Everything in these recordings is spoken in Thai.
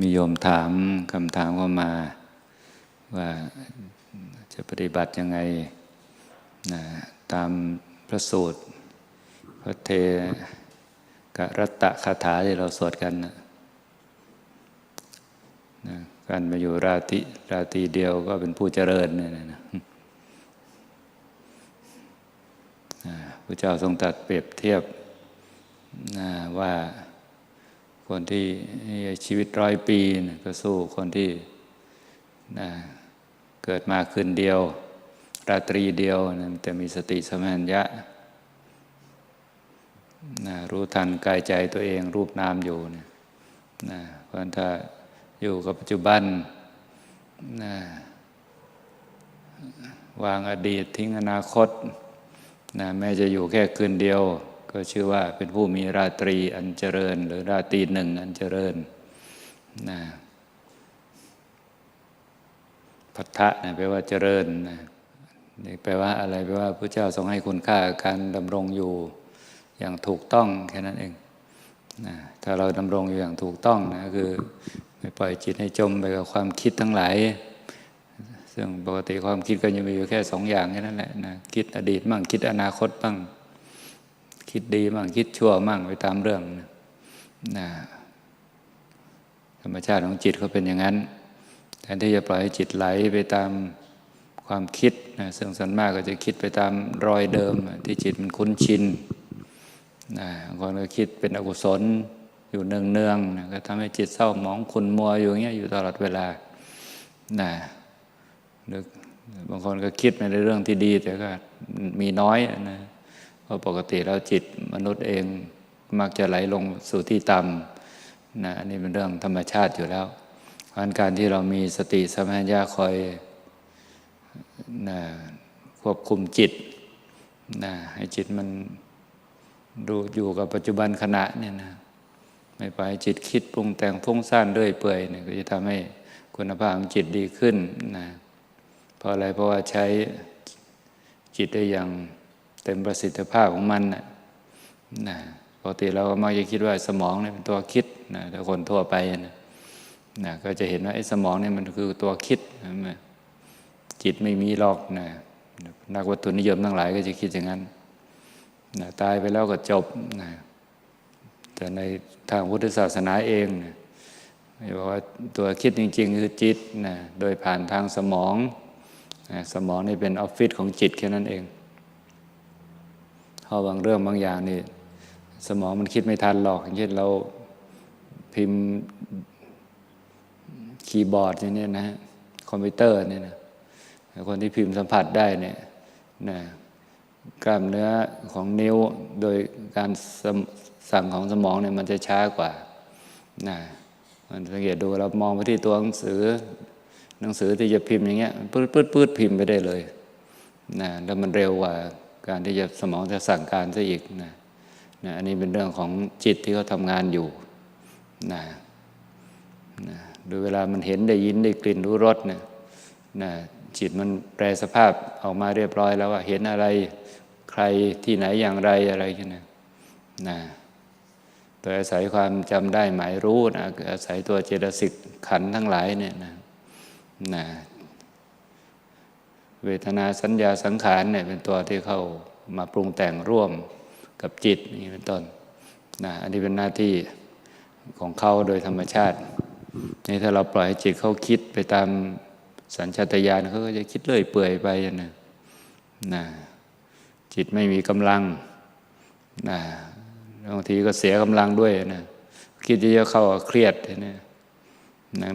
มีโยมถามคำถามเข้ามา ว่าจะปฏิบัติยังไงนะตามพระสูตร พระเทกรัตตะคาถาที่เราสวดกันนะนะการมาอยู่ราตรีราตีเดียวก็เป็นผู้เจริญเนี่ยนะนะพระเจ้าทรงตรัสเปรียบเทียบนะว่า คนที่ชีวิตร้อยปีนะก็สู้คนที่นะเกิดมาคืนเดียว ราตรีเดียวนะแต่มีสติสมัญญะนะรู้ทันกายใจตัวเองรูปนามอยู่นะนะเพราะถ้าอยู่กับปัจจุบันนะวางอดีตทิ้งอนาคตนะแม้จะอยู่แค่คืนเดียว ก็ชื่อว่าเป็นผู้มีราตรีอันเจริญ หรือราตรีหนึ่งอันเจริญนะพัทธะนะแปลว่าเจริญนะแปลว่าอะไรแปลว่าพระเจ้าทรงให้คุณค่าการดำรงอยู่อย่างถูกต้องแค่นั้นเองนะถ้าเราดำรงอยู่อย่างถูกต้องนะคือไม่ปล่อยจิตให้จมไปกับความคิดทั้งหลาย ซึ่งปกติความคิดก็จะมีอยู่แค่สองอย่างแค่นั้นแหละนะคิดอดีตบ้างคิดอนาคตบ้าง คิดดีบ้างคิดชั่วบ้างไปตามเรื่องนะธรรมชาติของจิตเขาเป็นอย่างนั้นแทนที่จะปล่อยให้จิตไหลไปตามความคิดนะซึ่งส่วนมากก็จะคิดไปตามรอยเดิม ที่จิตมันคุ้นชินนะคนก็คิดเป็นอกุศลอยู่เนืองๆนะก็ทำให้จิตเศร้าหมองขุนมัวอยู่อย่างเงี้ยอยู่ตลอดเวลานะหรือบางคนก็คิดในเรื่องที่ดีแต่ก็มีน้อยนะ เพราะปกติแล้วจิตมนุษย์เองมักจะไหลลงสู่ที่ต่ำนะอันนี้เป็นเรื่องธรรมชาติอยู่แล้วการที่เรามีสติสมัญญาคอยนะควบคุมจิตนะให้จิตมันดูอยู่กับปัจจุบันขณะเนี่ยนะไม่ไปจิตคิดปรุงแต่งฟุ้งซ่านเรื่อยเปื่อยเนี่ยก็จะทำให้คุณภาพของจิตดีขึ้นนะเพราะอะไรเพราะว่าใช้จิตได้อย่าง เต็มประสิทธิภาพของมันนะนะปกติเราก็มักจะคิดว่าสมองเนี่ยเป็นตัวคิดนะแต่คนทั่วไปนะนะก็จะเห็นว่าไอ้สมองเนี่ยมันคือตัวคิดนะจิตไม่มีหรอกนะนักวัตถุนิยมทั้งหลายก็จะคิดอย่างนั้นนะตายไปแล้วก็จบนะแต่ในทางพุทธศาสนาเองนะบอกว่าตัวคิดจริง ๆ คือจิตนะโดยผ่านทางสมองนะสมองนี่เป็นออฟฟิศของจิตแค่นั้นเอง เพราะบางเรื่องบางอย่างนี่สมองมันคิดไม่ทันหรอกอย่างเช่นเราพิมพ์คีย์บอร์ดอย่างนี้นะคอมพิวเตอร์เนี่ยนะคนที่พิมพ์สัมผัสได้เนี่ยนะกล้ามเนื้อของนิ้วโดยการสั่งของสมองเนี่ยมันจะช้ากว่านะมันสังเกตดูเรามองไปที่ตัวหนังสือ หนังสือที่จะพิมพ์อย่างเงี้ยปื๊ดปื๊ดปื๊ดพิมพ์ไปได้เลยนะแล้วมันเร็วกว่า การที่จะสมองจะสั่งการซะอีกนะนะอันนี้เป็นเรื่องของจิตที่เขาทำงานอยู่นะนะดูเวลามันเห็นได้ยินได้กลิ่นรู้รสเนี่ยนะจิตมันแปลสภาพออกมาเรียบร้อยแล้วว่าเห็นอะไรใครที่ไหนอย่างไรอะไรกันนะนะโดยอาศัยความจำได้หมายรู้นะอาศัยตัวเจตสิกขันทั้งหลายเนี่ยนะนะ เวทนาสัญญาสังขารเนี่ยเป็นตัวที่เข้ามาปรุงแต่งร่วมกับจิตนี่เป็นต้นนะอันนี้เป็นหน้าที่ของเขาโดยธรรมชาตินี่ถ้าเราปล่อยให้จิตเขาคิดไปตามสัญชาตญาณเขาก็จะคิดเลื่อยเปื่อยไปนะนะจิตไม่มีกำลังนะบางทีก็เสียกำลังด้วยนะคิดเยอะเข้าเครียดนะ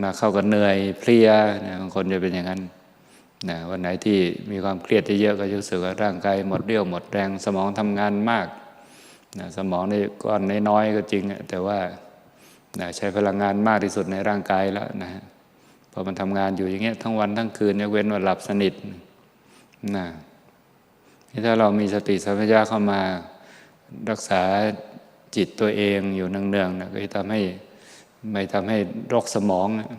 นักๆเข้าก็เหนื่อยเพลียนะบางคนจะเป็นอย่างนั้น นะวันไหนที่มีความเครียดเยอะก็จะรู้สึกว่าร่างกายหมดเรี่ยวหมดแรงสมองทำงานมากนะสมองในก้อนน้อยๆก็จริง แต่ว่านะใช้พลังงานมากที่สุดในร่างกายแล้วนะพอมันทำงานอยู่อย่างเงี้ยทั้งวันทั้งคืนยกเว้นวันหลับสนิทนะถ้าเรามีสติสัมปชัญญะเข้ามารักษาจิตตัวเองอยู่เนืองๆนะก็จะทำให้ไม่ทำให้โรคสมองนะ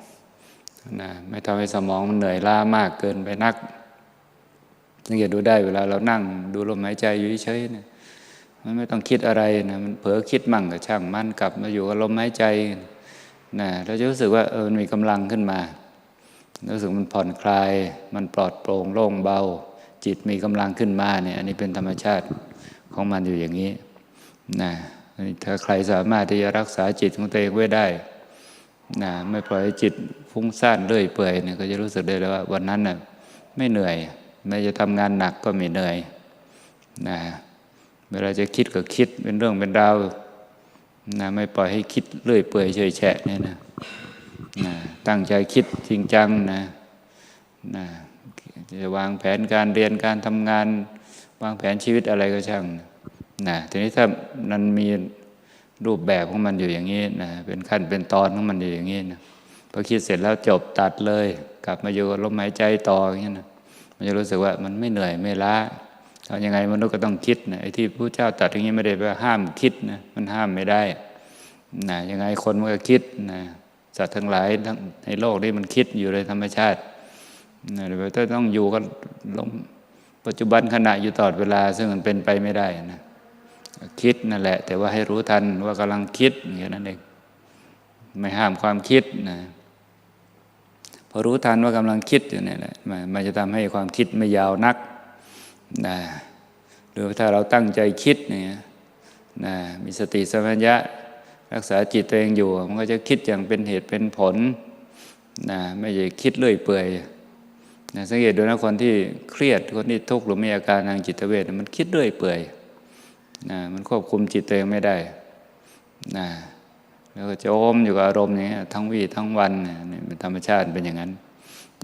ไม่ทำให้สมองมันเหนื่อยล้ามากเกินไปนักสังเกตดูได้เวลาเรานั่ง ดูลมหายใจอยู่เฉยๆเนี่ยมันไม่ต้องคิดอะไรนะมันเผลอคิดมั่งกับช่างมันกลับมาอยู่กับลมหายใจนะเราจะรู้สึกว่าเออมันมีกำลังขึ้นมารู้สึกมันผ่อนคลาย มันปลอดโปร่งโล่งเบา จิตมีกำลังขึ้นมาเนี่ยอันนี้เป็นธรรมชาติของมันอยู่อย่างนี้นะถ้าใครสามารถที่จะรักษาจิตของตัวเองไว้ได้นะไม่ปล่อยจิต ฟุ้งซ่านเรื่อยเปื่อยเนี่ยก็จะรู้สึกได้เลยว่า วันนั้นน่ะไม่เหนื่อยไม่จะทำงานหนักก็ไม่เหนื่อยนะเวลาจะคิดก็คิดเป็นเรื่องเป็นราวนะไม่ปล่อยให้คิดเรื่อยเปื่อยเฉยแฉะเนี่ยนะนะตั้งใจคิดจริงจังนะนะจะวางแผนการเรียนการทำงาน วางแผนชีวิตอะไรก็ช่างนะทีนี้ถ้ามันมีรูปแบบของมันอยู่อย่างนี้นะเป็นขั้นเป็นตอนของมันอยู่อย่างนี้นะ พอคิดเสร็จแล้วจบตัดเลย กลับมาอยู่กับลมหายใจต่ออย่างนี้นะมันจะรู้สึกว่ามันไม่เหนื่อยไม่ล้าทำยังไงมนุษย์ก็ต้องคิดนะไอ้ที่พระเจ้าตัดอย่างนี้ไม่ได้แปห้ามคิดนะมันห้ามไม่ได้นะยังไงคนมันก็คิดนะสัตว์ทั้งหลายทั้งในโลกนี้มันคิดอยู่ในธรรมชาตินะแต่ถ้าต้องอยู่ก็ลมปัจจุบันขณะอยู่ตลอดเวลา ซึ่งมันเป็นไปไม่ได้นะคิดนั่นแหละ แต่ว่าให้รู้ทันว่ากำลังคิดอย่างนั้นเองไม่ห้ามความคิดนะ พอรู้ทันว่ากำลังคิดอยู่นี่แหละมันจะทำให้ความคิดไม่ยาวนักนะหรือถ้าเราตั้งใจคิดเนี่ยนะมีสติสัมปชัญญะรักษาจิตตัวเองอยู่ มันก็จะคิดอย่างเป็นเหตุเป็นผลนะไม่ใช่คิดเรื่อยเปื่อยนะสังเกตดูนะคนที่เครียดคนที่ทุกข์หรือมีอาการทางจิตเวชมันคิดเรื่อยเปื่อยนะมันควบคุมจิตตัวเองไม่ได้นะ แล้วก็จะอมอยู่กับอารมณ์นี้ทั้งวีทั้งวันนี่เป็นธรรมชาติเป็นอย่างนั้น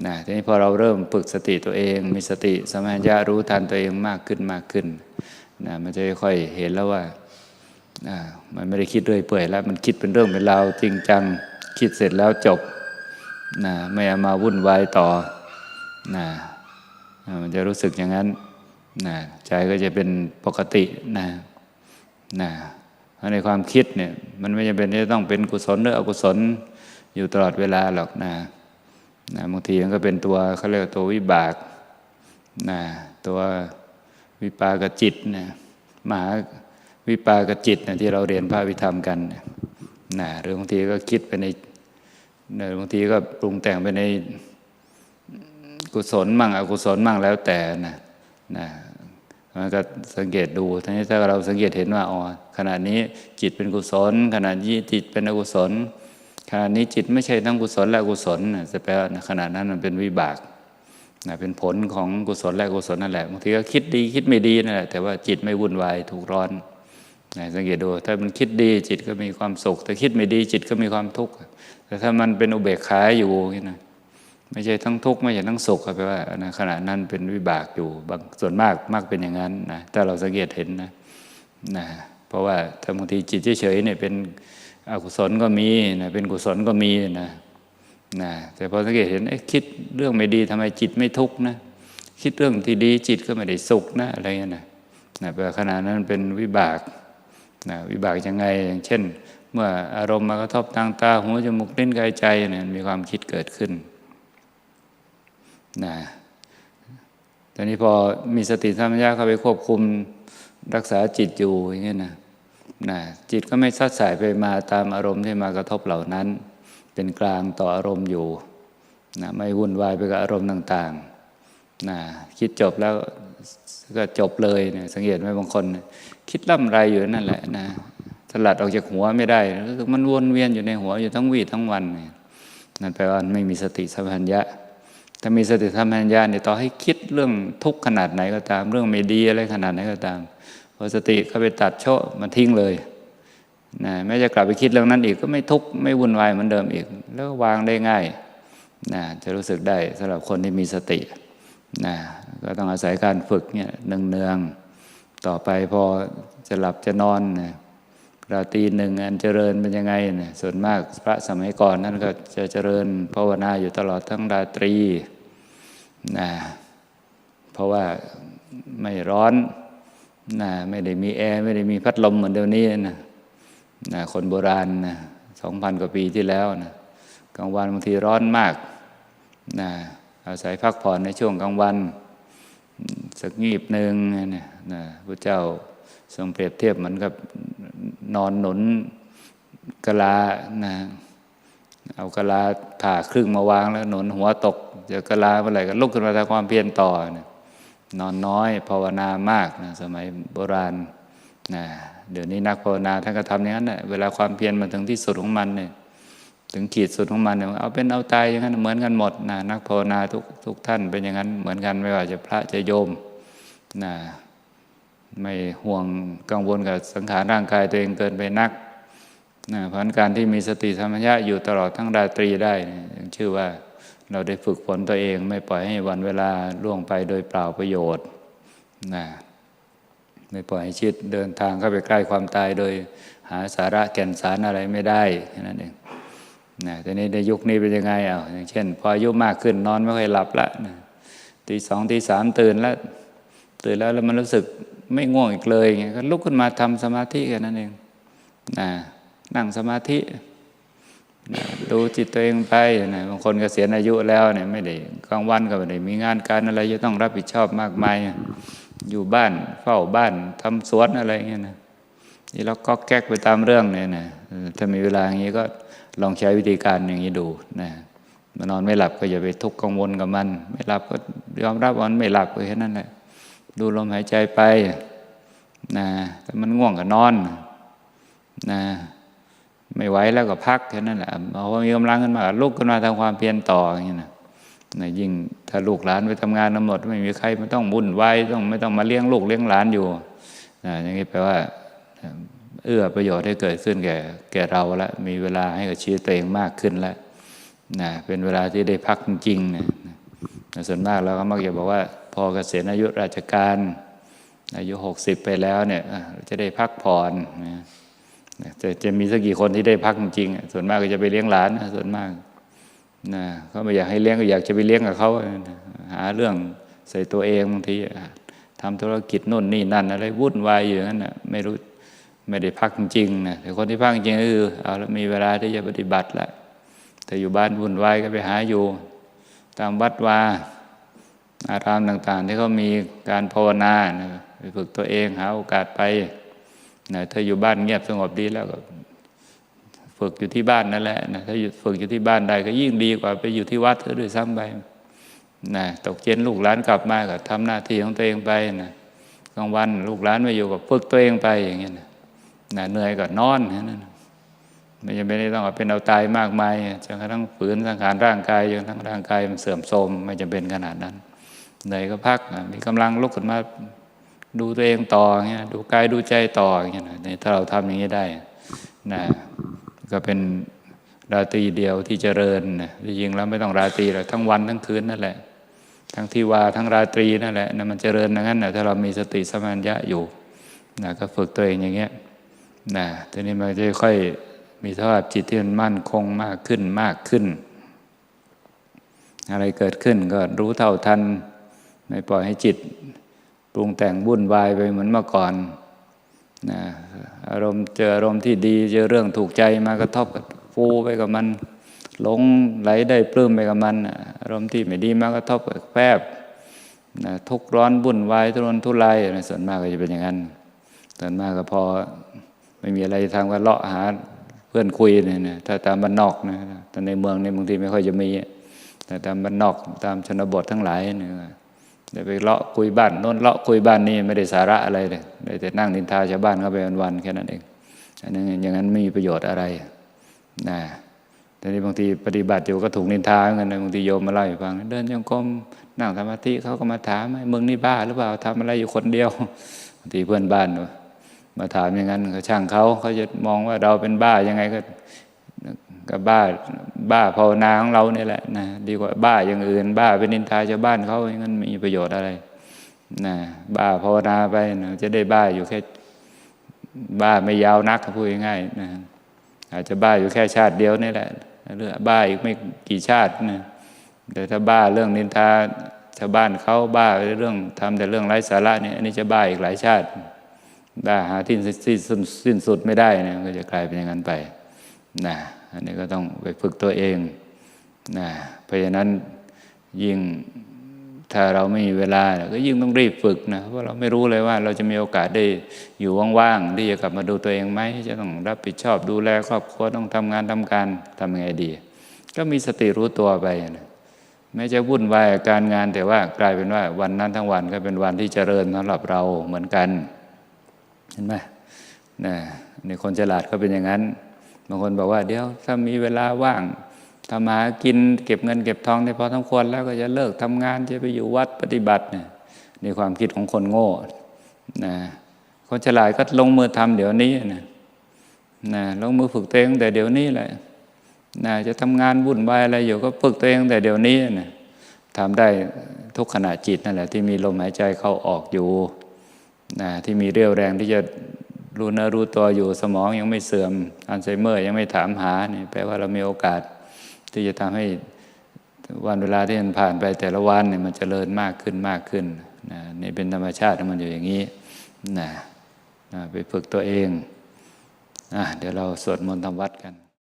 นะทีนี้พอเราเริ่มฝึกสติตัวเอง มีสติสมัญญารู้ทันตัวเองมากขึ้นมากขึ้นนะมันจะค่อยเห็นแล้วว่านะมันไม่ได้คิดเรื่อยเปื่อยแล้ว มันคิดเป็นเรื่องเป็นราวจริงจังคิดเสร็จแล้วจบนะไม่เอามาวุ่นวายต่อนะมันจะรู้สึกอย่างนั้นนะใจก็จะเป็นปกตินะนะ ในความคิดเนี่ยมันไม่จำเป็นที่จะต้องเป็นกุศลหรืออกุศลอยู่ตลอดเวลาหรอกนะนะบางทีมันก็เป็นตัวเขาเรียกตัววิบากนะตัววิปากจิตนะมหาวิปากจิตนะที่เราเรียนพระวิธรรมกันนะหรือบางทีก็คิดไปในหรือบางทีก็ปรุงแต่งไปในกุศลมั่งอกุศลมั่งแล้วแต่นะนะ มันก็สังเกตดูทีนี้ถ้าเราสังเกตเห็นว่าอ๋อขณะนี้จิตเป็นกุศล ขณะนี้จิตเป็นอกุศล ขณะนี้จิตไม่ใช่ทั้งกุศลและอกุศลจะแปลว่าขณะนั้นมันเป็นวิบากนะเป็นผลของกุศลและกุศลนั่นแหละบางทีก็คิดดีคิดไม่ดีนั่นแหละแต่ว่าจิตไม่วุ่นวายถูกร้อนนะสังเกตดูถ้ามันคิดดีจิตก็มีความสุขแต่คิดไม่ดีจิตก็มีความทุกข์แต่ถ้ามันเป็นอุเบกขาอยู่นี่นะ ไม่ใช่ทั้งทุกข์ไม่ใช่ทั้งสุขแปลว่านะขณะนั้นเป็นวิบากอยู่บางส่วนมากมากเป็นอย่างนั้นนะถ้าเราสังเกตเห็นนะนะเพราะว่าถ้าบางทีจิตเฉยๆเนี่ยเป็นอกุศลก็มีนะเป็นกุศลก็มีนะนะแต่พอสังเกตเห็นคิดเรื่องไม่ดีทำไมจิตไม่ทุกข์นะคิดเรื่องที่ดีจิตก็ไม่ได้สุขนะอะไรเงี้ยนะนะแปลขณะนั้นเป็นวิบากนะวิบากยังไงอย่างเช่น เมื่ออารมณ์มากระทบทางตาหูจมูกลิ้นกายใจเนี่ยมีความคิดเกิดขึ้น นะตอนนี้พอมีสติสัมปชัญญะเข้าไปควบคุมรักษาจิตอยู่อย่างนี้นะนะจิตก็ไม่ซัดสายไปมาตามอารมณ์ที่มากระทบเหล่านั้น เป็นกลางต่ออารมณ์อยู่นะไม่วุ่นวายไปกับอารมณ์ต่างๆนะคิดจบแล้วก็จบเลยเนี่ยสังเกตไหมบางคน คิดล่ำไรอยู่นั่นแหละนะสลัดออกจากหัวไม่ได้มันวนเวียนอยู่ในหัวอยู่ทั้งวีทั้งวันนั่นแปลว่าไม่มีสติสัมปชัญญะ ถ้ามีสติธรรมัญญาเนี่ยต่อให้คิดเรื่องทุกข์ขนาดไหนก็ตาม เรื่องไม่ดีอะไรขนาดไหนก็ตามพอสติเข้าไปตัดโชะมันทิ้งเลยนะแม้จะกลับไปคิดเรื่องนั้นอีกก็ไม่ทุกข์ไม่วุ่นวายเหมือนเดิมอีก แล้ววางได้ง่ายนะจะรู้สึกได้สำหรับคนที่มีสตินะก็ต้องอาศัยการฝึกเนี่ยเนืองๆต่อไปพอจะหลับจะนอนนะ ราตรีหนึ่งอันเจริญเป็นยังไงเนี่ยส่วนมากพระสมัยก่อนนั่นก็จะเจริญภาวนาอยู่ตลอดทั้งราตรีนะเพราะว่าไม่ร้อนนะไม่ได้มีแอร์ไม่ได้มีพัดลมเหมือนเดี๋ยวนี้นะนะคนโบราณนะสองพันกว่าปีที่แล้วนะกลางวันบางทีร้อนมากนะอาศัยพักผ่อนในช่วงกลางวัน สักงีบหนึ่งนะนะพระเจ้า ทรงเปรียบเทียบเหมือนกับนอนหนุนกะลานะเอากะลาผ่าครึ่งมาวางแล้วหนุนหัวตกเจอกะลาเมื่อไหร่ก็ลุกขึ้นมาทำความเพียรต่อนะนอนน้อยภาวนามากนะสมัยโบราณนะเดี๋ยวนี้นักภาวนาท่านก็ทำอย่างนั้นแหละเวลาความเพียรมาถึงที่สุดของมันเนี่ยถึงขีดสุดของมันเนี่ยเอาเป็นเอาตายอย่างนั้นเหมือนกันหมดนะนักภาวนาทุกทุกท่านเป็นอย่างนั้นเหมือนกันไม่ว่าจะพระจะโยมนะ ไม่ห่วงกังวลกับสังขารร่างกายตัวเองเกินไปนักนะเพราะการที่มีสติธรรมญะอยู่ตลอดทั้งราตรีได้ยังชื่อว่าเราได้ฝึกฝนตัวเองไม่ปล่อยให้วันเวลาล่วงไปโดยเปล่าประโยชน์นะไม่ปล่อยให้ชีวิตเดินทางเข้าไปใกล้ความตายโดยหาสาระแก่นสารอะไรไม่ได้แค่นั้นเองนะแต่นี้ในยุคนี้เป็นยังไงอะอย่างเช่น พออายุมากขึ้นนอนไม่ค่อยหลับละนะตีสองตีสามตื่นแล้ว ตื่นแล้วแล้วมันรู้สึก ไม่ง่วงอีกเลยไงก็ลุกขึ้นมาทำสมาธิแค่นั้นเองนะนั่งสมาธินะดูจิตตัวเองไปนะบางคนกเกษียณอายุแล้วเนี่ยไม่ได้กลางวันก็ไม่ได้มีงานการอะไรจะต้องรับผิดชอบมากมาย อยู่บ้านเฝ้าบ้านทำสวนอะไรเงี้ยนะนี่เราก็แก๊กไปตามเรื่องเนี่ยนะถ้ามีเวลาอย่างนี้ก็ลองใช้วิธีการอย่างนี้ดูนะมานอนไม่หลับก็อย่าไปทุกข์กังวลกับมัน ไม่หลับก็ยอมรับว่ามันไม่หลับก็แค่นั้นแหละ ดูลมหายใจไปนะแต่มันง่วงก็นอนนะไม่ไหวแล้วก็พักแค่นั้นแหละเอาว่ามีกำลังขึ้นมาลุกขึ้นมาทำความเพียรต่ออย่างนี้นะนะยิ่งถ้าลูกหลานไปทำงานทั้งหมดไม่มีใครไม่ต้องบุ่นวายต้องไม่ต้องมาเลี้ยงลูกเลี้ยงหลานอยู่นะอย่างนี้แปลว่า เอื้อประโยชน์ให้เกิดขึ้นแก่แก่เราแล้วมีเวลาให้กับชีวิตตัวเองมากขึ้นแล้วนะเป็นเวลาที่ได้พักจริงๆนะส่วนมากเราก็มักจะบอกว่า พอเกษียณอายุราชการ อายุหกสิบไปแล้วเนี่ยจะได้พักผ่อนนะจะจะมีสักกี่คนที่ได้พักจริงส่วนมากก็จะไปเลี้ยงหลานส่วนมากนะเขาไม่อยากให้เลี้ยงก็อยากจะไปเลี้ยงกับเขาหาเรื่องใส่ตัวเองบางทีทำธุรกิจนู่นนี่นั่นอะไรวุ่นวายอยู่นั่นนะไม่รู้ไม่ได้พักจริงนะแต่คนที่พักจริงก็คือเอาแล้วมีเวลาที่จะปฏิบัติแล้วแต่อยู่บ้านวุ่นวายก็ไปหาอยู่ ตามวัดวา อารามต่างๆ ที่เขามีการภาวนานะไปฝึกตัวเองหาโอกาสไปนะถ้าอยู่บ้านเงียบสงบดีแล้วก็ฝึกอยู่ที่บ้านนั่นแหละนะถ้าฝึกอยู่ที่บ้านได้ก็ยิ่งดีกว่าไปอยู่ที่วัดด้วยซ้ำไปนะตกเย็นลูกหลานกลับมาก็ทำหน้าที่ของตัวเองไปนะกลางวันลูกหลานไม่อยู่ก็ฝึกตัวเองไปอย่างเงี้ยนะนะเหนื่อยก็นอนนั่นไม่จำเป็นต้องเอาเป็นเอาตายมากมายจนกระทั่งฝืนสังขารร่างกายจนทั้งร่างกายมันเสื่อมโทรมไม่จำเป็นขนาดนั้น เหนื่อยก็พักมีกำลังลุกขึ้นมาดูตัวเองต่อเงี้ยดูกายดูใจต่อเงี้ยนะถ้าเราทำอย่างนี้ได้นะก็เป็นราตรีเดียวที่เจริญนะจริงแล้วไม่ต้องราตรีหรอกทั้งวันทั้งคืนนั่นแหละ ทั้งที่วาทั้งราตรีนั่นแหละนะมันเจริญอย่างนั้นนะถ้าเรามีสติสมัญญะอยู่นะก็ฝึกตัวเองอย่างเงี้ยนะทีนี้มันจะค่อยมีสภาพจิตที่มันมั่นคงมากขึ้นมากขึ้น อะไรเกิดขึ้นก็รู้เท่าทัน ไม่ปล่อยให้จิตปรุงแต่งวุ่นวายไปเหมือนเมื่อก่อนนะอารมณ์เจออารมณ์ที่ดีเจอเรื่องถูกใจมากระทบกับฟูไปกับมันหลงไหลได้ปลื้มไปกับมัน อารมณ์ที่ไม่ดีมากระทบกับแปบนะทุกร้อนวุ่นวายทุรนทุรายส่วนมากก็จะเป็นอย่างนั้นส่วนมากก็พอไม่มีอะไรทำก็เลาะหาเพื่อนคุยเนี่ยนะถ้าตามบ้านนอกนะแต่ในเมืองในบางทีไม่ค่อยจะมีแต่ตามบ้านนอกตามชนบททั้งหลายเนี่ย เดี๋ยวไปเลาะคุยบ้านโน้นเลาะคุยบ้านนี้ไม่ได้สาระอะไรเลยได้แต่นั่งนินทาชาวบ้านเข้าไปวันๆแค่นั้นเองอันนั้นอย่างนั้นไม่มีประโยชน์อะไรนะแต่นี้บางทีปฏิบัติอยู่ก็ถูกนินทาเหมือนกันบางทีโยมมาเล่าให้ฟัง เดินยังกรมนั่งสมาธิเขาก็มาถามมึงนี่บ้าหรือเปล่าทำอะไรอยู่คนเดียวบางทีเพื่อนบ้านมาถามอย่างนั้นเขาช่างเขาเขาจะมองว่าเราเป็นบ้ายังไงก็ ก็บ้าบ้าภาวนาของเราเนี่ยแหละนะดีกว่าบ้าอย่างอื่น บ้าเป็นนินทาชาวบ้านเขาอย่างนั้นมีประโยชน์อะไรนะบ้าภาวนาไปนะจะได้บ้าอยู่แค่บ้าไม่ยาวนักพูดง่ายๆนะอาจจะบ้าอยู่แค่ชาติเดียวนี่แหละเรื่องบ้าอีกไม่กี่ชาตินะแต่ถ้าบ้าเรื่องนินทาชาวบ้านเขาบ้าเรื่องทำแต่เรื่องไร้สาระเนี่ยอันนี้จะบ้าอีกหลายชาติบ้าหาที่สิ้นสุดไม่ได้เนี่ยก็จะกลายเป็นอย่างนั้นไปนะ อันนี้ก็ต้องไปฝึกตัวเองนะเพราะฉะนั้นยิ่งถ้าเราไม่มีเวลาก็ยิ่งต้องรีบฝึกนะเพราะเราไม่รู้เลยว่าเราจะมีโอกาสได้อยู่ว่างๆที่จะกลับมาดูตัวเองไหมจะต้องรับผิดชอบดูแลครอบครัวต้องทำงานทำการทำยังไงดี ก็มีสติรู้ตัวไปนะแม้จะวุ่นวายกับการงานแต่ว่ากลายเป็นว่าวันนั้นทั้งวันก็เป็นวันที่เจริญสำหรับเราเหมือนกัน เห็นไหมนะในคนฉลาดก็เป็นอย่างนั้น บางคนบอกว่าเดี๋ยวถ้ามีเวลาว่างทำหากินเก็บเงินเก็บทองได้พอสมควรแล้วก็จะเลิกทำงานจะไปอยู่วัดปฏิบัติเนี่ยในความคิดของคนโง่นะคนฉลาดก็ลงมือทำเดี๋ยวนี้นะนะลงมือฝึกตัวเองแต่เดี๋ยวนี้แหละนะจะทำงานวุ่นวายอะไรอยู่ก็ฝึกตัวเองแต่เดี๋ยวนี้นะทำได้ทุกขณะจิตนั่นแหละที่มีลมหายใจเข้าออกอยู่นะที่มีเรี่ยวแรงที่จะ รู้เนื้อรู้ตัวอยู่สมองยังไม่เสื่อมอัลไซเมอร์ยังไม่ถามหานี่แปลว่าเรามีโอกาส ที่จะทำให้วันเวลาที่มันผ่านไปแต่ละวันเนี่ยมันจเจริญมากขึ้นมากขึ้นนะนี่เป็นธรรมชาติมันอยู่อย่างนี้นะนะไปฝึกตัวเองอะเดี๋ยวเราสวดมนต์ทำวัดกัน